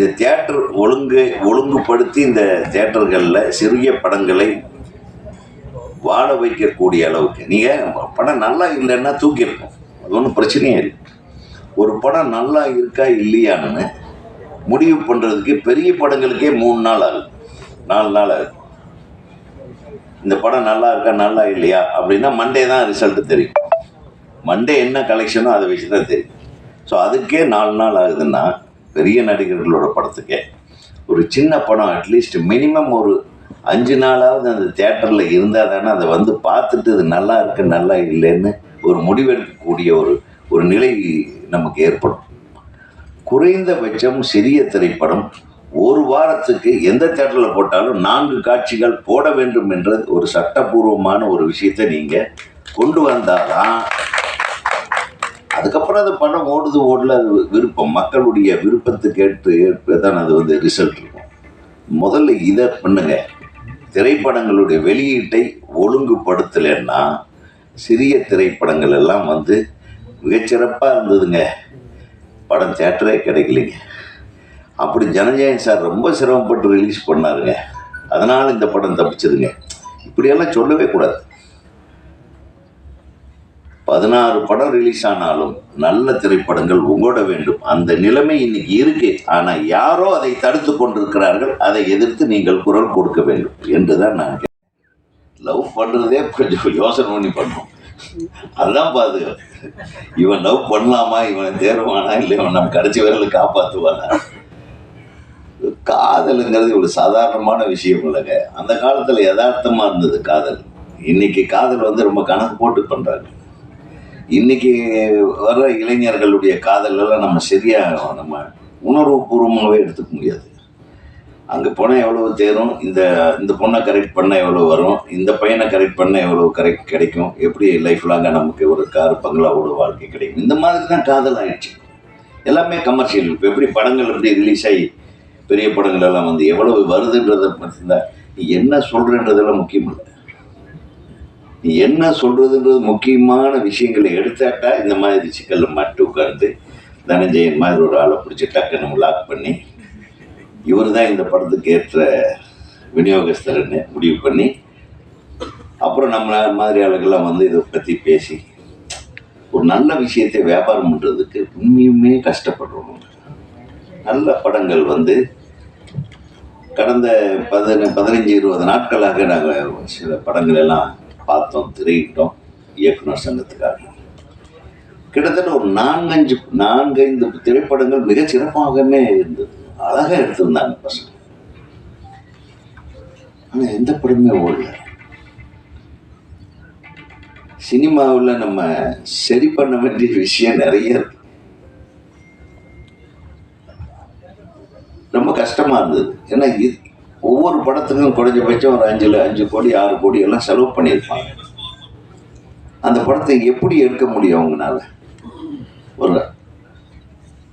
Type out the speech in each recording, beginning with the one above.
இந்த தியேட்டர் ஒழுங்கு ஒழுங்குபடுத்தி இந்த தியேட்டர்களில் சிறிய படங்களை வாழ வைக்கக்கூடிய அளவுக்கு. நீங்கள் படம் நல்லா இல்லைன்னா தூக்கியிருக்கோம் அது ஒன்றும் பிரச்சனையே இல்லை. ஒரு படம் நல்லா இருக்கா இல்லையான்னு முடிவு பண்ணுறதுக்கு பெரிய படங்களுக்கே மூணு நாள் ஆகுது. நாலு நாள் ஆகுது. இந்த படம் நல்லா இருக்கா நல்லா இல்லையா அப்படின்னா மண்டே தான் ரிசல்ட் தெரியும். மண்டே என்ன கலெக்ஷனோ அதை வச்சு தான் தெரியும். ஸோ அதுக்கே நாலு நாள் ஆகுதுன்னா பெரிய நடிகர்களோட படத்துக்கே. ஒரு சின்ன படம் அட்லீஸ்ட் மினிமம் ஒரு அஞ்சு நாளாவது அந்த தேட்டரில் இருந்தால் தானே அதை வந்து பார்த்துட்டு இது நல்லா இருக்கு நல்லா இல்லைன்னு ஒரு முடிவெடுக்கக்கூடிய ஒரு ஒரு நிலை நமக்கு ஏற்படும். குறைந்தபட்சம் சிறிய திரைப்படம் ஒரு வாரத்துக்கு எந்த தேட்டரில் போட்டாலும் நான்கு காட்சிகள் போட வேண்டும் என்ற ஒரு சட்டப்பூர்வமான ஒரு விஷயத்தை நீங்கள் கொண்டு வந்தாதான் அதுக்கப்புறம் அந்த படம் ஓடுது ஓடல அது விருப்பம். மக்களுடைய விருப்பத்துக்கு ஏற்று ஏற்ப தான் அது வந்து ரிசல்ட் இருக்கும். முதல்ல இதை பண்ணுங்க. திரைப்படங்களுடைய வெளியீட்டை ஒழுங்குபடுத்தலைன்னா சிறிய திரைப்படங்கள் எல்லாம் வந்து மிகச்சிறப்பாக இருந்ததுங்க. படம் தேட்டரே கிடைக்கலைங்க. அப்படி ஜனஜயன் சார் ரொம்ப சிரமப்பட்டு ரிலீஸ் பண்ணாருங்க. அதனால் இந்த படம் தப்பிச்சதுங்க. இப்படியெல்லாம் சொல்லவே கூடாது. பதினாறு படம் ரிலீஸ் ஆனாலும் நல்ல திரைப்படங்கள் உங்களோட வேண்டும். அந்த நிலைமை இன்னைக்கு இருக்கு. ஆனா யாரோ அதை தடுத்து கொண்டிருக்கிறார்கள். அதை எதிர்த்து நீங்கள் குரல் கொடுக்க வேண்டும் என்றுதான் நான் லவ் பண்றதே கொஞ்சம் யோசனை பண்ணி பண்ணும். அதுதான் பாது இவன் லவ் பண்ணலாமா? இவன் தேர்வானா? இல்லை இவன் நம்ம கடைசி விரல் காப்பாற்றுவானா காதலுங்கிறது ஒரு சாதாரணமான விஷயம் இல்லைங்க. அந்த காலத்தில் யதார்த்தமா இருந்தது காதல். இன்னைக்கு காதல் வந்து ரொம்ப கணக்கு போட்டு பண்றாங்க. இன்னைக்கு வர்ற இளைஞர்களுடைய காதலெல்லாம் நம்ம சரியா நம்ம உணர்வுபூர்வமாகவே எடுத்துக்க முடியாது. அங்கே போனால் எவ்வளோ தேரும் இந்த இந்த பொண்ணை கரெக்ட் பண்ண எவ்வளோ வரும் இந்த பையனை கரெக்ட் பண்ண எவ்வளோ கரெக்ட் கிடைக்கும் எப்படி லைஃப் லாங்காக நமக்கு ஒரு கார் பங்களாவோட வாழ்க்கை கிடைக்கும். இந்த மாதிரி தான் காதல் ஆயிடுச்சு. எல்லாமே கமர்ஷியல் இப்போ எப்படி படங்கள் எப்படி ரிலீஸ் ஆகி பெரிய படங்கள் எல்லாம் வந்து எவ்வளவு வருதுன்றதை மட்டும்தான் நீ என்ன சொல்கிறன்றதெல்லாம் முக்கியம் இல்லை. நீ என்ன சொல்றதுன்றது முக்கியமான விஷயங்களை எடுத்தாட்டா இந்த மாதிரி சிக்கல்ல மட்டு உட்கார்ந்து தனஞ்சயன் மாதிரி ஒரு ஆளை பிடிச்சி டக்குன்னு லாக் பண்ணி இவர் தான் இந்த படத்துக்கு ஏற்ற விநியோகஸ்தர்னு முடிவு பண்ணி அப்புறம் நம்ம மாதிரி ஆளுங்கெல்லாம் வந்து இதை பற்றி பேசி ஒரு நல்ல விஷயத்தை வியாபாரம் பண்ணுறதுக்கு உண்மையுமே கஷ்டப்படுறோம். நல்ல படங்கள் வந்து கடந்த பதின பதினஞ்சு இருபது நாட்களாக நாங்கள் சில படங்கள் எல்லாம் பார்த்தோம் திரையிட்டோம் இயக்குனர் சங்கத்துக்காக. கிட்டத்தட்ட ஒரு நான்கஞ்சு நான்கைந்து திரைப்படங்கள் மிக சிறப்பாகவே இருந்தது. அழகா எடுத்திருந்தாங்க பசங்க. ஆனா எந்த படமே ஓடல. சினிமாவில் நம்ம சரி பண்ண வேண்டிய விஷயம் நிறைய இருக்கு. ரொம்ப கஷ்டமா இருந்தது. ஏன்னா இது ஒவ்வொரு படத்துக்கும் குறைஞ்சபட்சம் ஒரு அஞ்சில் அஞ்சு கோடி ஆறு கோடி எல்லாம் செலவு பண்ணியிருப்பாங்க. அந்த படத்தை எப்படி எடுக்க முடியும் அவங்கனால? ஒரு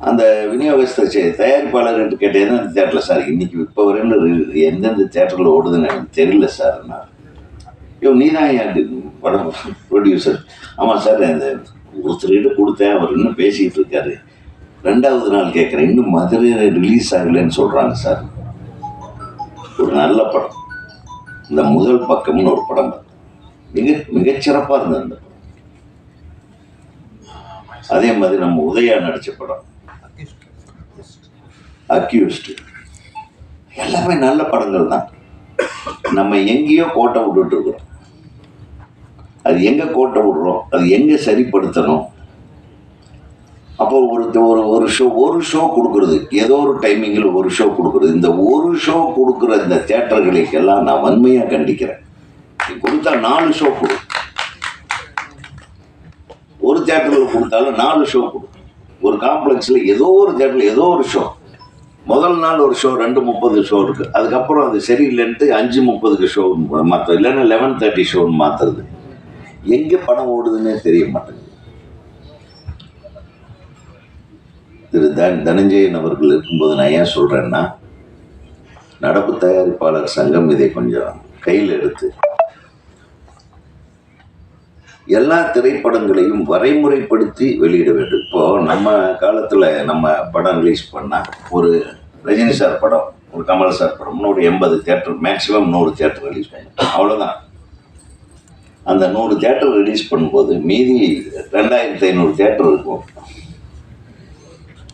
அந்த விநியோகஸ்தர் தயாரிப்பாளர் தயாரிப்பாளர்கிட்ட கேட்டேன் அந்த தேட்டரில் சார் இன்னைக்கு இப்போ வரையில் எந்தெந்த தேட்டரில் ஓடுதுன்னு எனக்கு தெரியல சார் நான். ஐயோ நீ தான் என் படம் ப்ரொடியூசர் ஆமாம் சார் இந்த ஒருத்தர்கிட்ட கொடுத்தேன் அவர் இன்னும் பேசிக்கிட்டு இருக்காரு. ரெண்டாவது நாள் கேட்குறேன் இன்னும் மதுரையில் ரிலீஸ் ஆகலைன்னு சொல்கிறாங்க சார். நல்ல படம். இந்த முதல் பக்கம்னு ஒரு படம். மிக மிகச்சிறப்பாக இருந்தது அந்த படம். அதே மாதிரி நம்ம உதயா நடித்த படம். அக்யூஸ்டு. எல்லாமே நல்ல படங்கள் தான். நம்ம எங்கேயோ கோட்டை விட்டுட்டு இருக்கிறோம். அது எங்கே கோட்டை விடுறோம்? அது எங்கே சரிப்படுத்தணும்? அப்போ ஒரு ஒரு ஒரு ஷோ ஒரு ஷோ கொடுக்கறது. ஏதோ ஒரு டைமிங்கில் ஒரு ஷோ கொடுக்கறது. இந்த ஒரு ஷோ கொடுக்குற இந்த தேட்டர்களுக்கெல்லாம் நான் வன்மையாக கண்டிக்கிறேன். நீ கொடுத்தா நாலு ஷோ கொடு. ஒரு தேட்டரில் கொடுத்தாலும் நாலு ஷோ கொடு. ஒரு காம்ப்ளெக்ஸில் ஏதோ ஒரு தேட்டரில் ஏதோ ஒரு ஷோ முதல் நாள் ஒரு ஷோ ரெண்டு முப்பது ஷோ இருக்குது அதுக்கப்புறம் அது சரியில்லைன்ட்டு அஞ்சு முப்பதுக்கு ஷோ மாற்றுறது இல்லைன்னா லெவன் தேர்ட்டி ஷோன்னு மாற்றுறது எங்கே படம் ஓடுதுன்னே தெரிய மாட்டேங்குது. திரு தன் தனஞ்சயன் அவர்கள் இருக்கும்போது நான் ஏன் சொல்கிறேன்னா நடப்பு தயாரிப்பாளர் சங்கம் இதை கொஞ்சம் கையில் எடுத்து எல்லா திரைப்படங்களையும் வரைமுறைப்படுத்தி வெளியிட வேண்டும். இப்போது நம்ம காலத்தில் நம்ம படம் ரிலீஸ் பண்ணால் ஒரு ரஜினி சார் படம் ஒரு கமல் சார் படம்னு ஒரு எண்பது தேட்டர் மேக்ஸிமம் நூறு தேட்டர் ரிலீஸ் பண்ணுவோம் அவ்வளோதான் அந்த நூறு தேட்டர் ரிலீஸ் பண்ணும்போது மீதி ரெண்டாயிரத்தி ஐநூறு தேட்டர் இருக்கும்.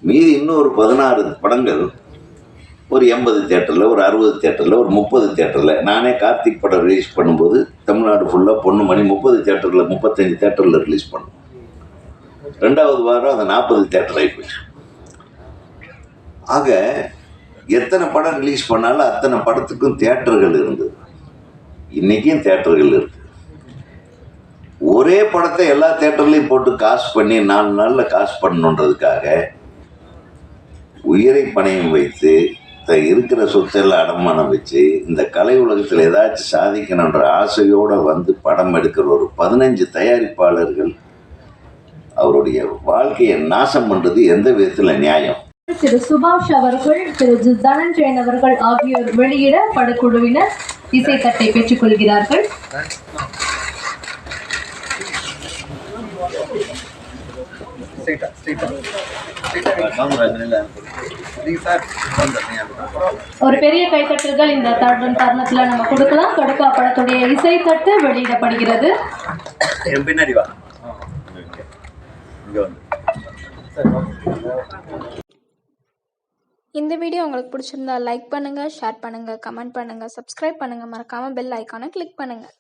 மீதி இன்னொரு பதினாறு படங்கள் ஒரு எண்பது தேட்டரில் ஒரு அறுபது தேட்டரில் ஒரு முப்பது தேட்டரில் நானே கார்த்திக் படம் ரிலீஸ் பண்ணும்போது தமிழ்நாடு ஃபுல்லாக பொண்ணு மணி முப்பது தேட்டரில் முப்பத்தஞ்சு தேட்டரில் ரிலீஸ் பண்ணோம். ரெண்டாவது வாரம் அந்த நாற்பது தேட்டர் ஆகிப்போச்சு ஆக எத்தனை படம் ரிலீஸ் பண்ணாலும் அத்தனை படத்துக்கும் தேட்டர்கள் இருந்தது. இன்றைக்கும் தேட்டர்கள் இருக்குது ஒரே படத்தை எல்லா தேட்டர்லேயும் போட்டு காசு பண்ணி நாலு நாளில் காசு பண்ணணுன்றதுக்காக உயிரை பணையம் வைத்து த இருக்கிற சொத்தெல்லாம் அடமானம் வச்சு இந்த கலை உலகத்தில் ஏதாச்சும் சாதிக்கணுன்ற ஆசையோடு வந்து படம் எடுக்கிற ஒரு பதினஞ்சு தயாரிப்பாளர்கள் அவருடைய வாழ்க்கையை நாசம் பண்ணுறது எந்த விதத்தில் நியாயம்? திரு சுபாஷ் அவர்கள் திரு தனஞ்சயன் அவர்கள் ஆகியோர் வெளியிட படக்குழுவினர் இசைத்தட்டை பெற்றுக்கொள்கிறார்கள் சார் ஒரு பெரிய கைத்தட்டல்கள் இந்த தருண தருணத்துல நம்ம கொடுக்கலாம். கொடுக்கா படத்துடைய இசைத்தட்டு வெளியிடப்படுகிறது. என் பின்னாடி வா. இங்க வந்து இந்த வீடியோ உங்களுக்கு பிடிச்சிருந்தா லைக் பண்ணுங்கள் ஷேர் பண்ணுங்கள் கமெண்ட் பண்ணுங்கள் சப்ஸ்கிரைப் பண்ணுங்கள் மறக்காமல் பெல் ஐக்கானை கிளிக் பண்ணுங்கள்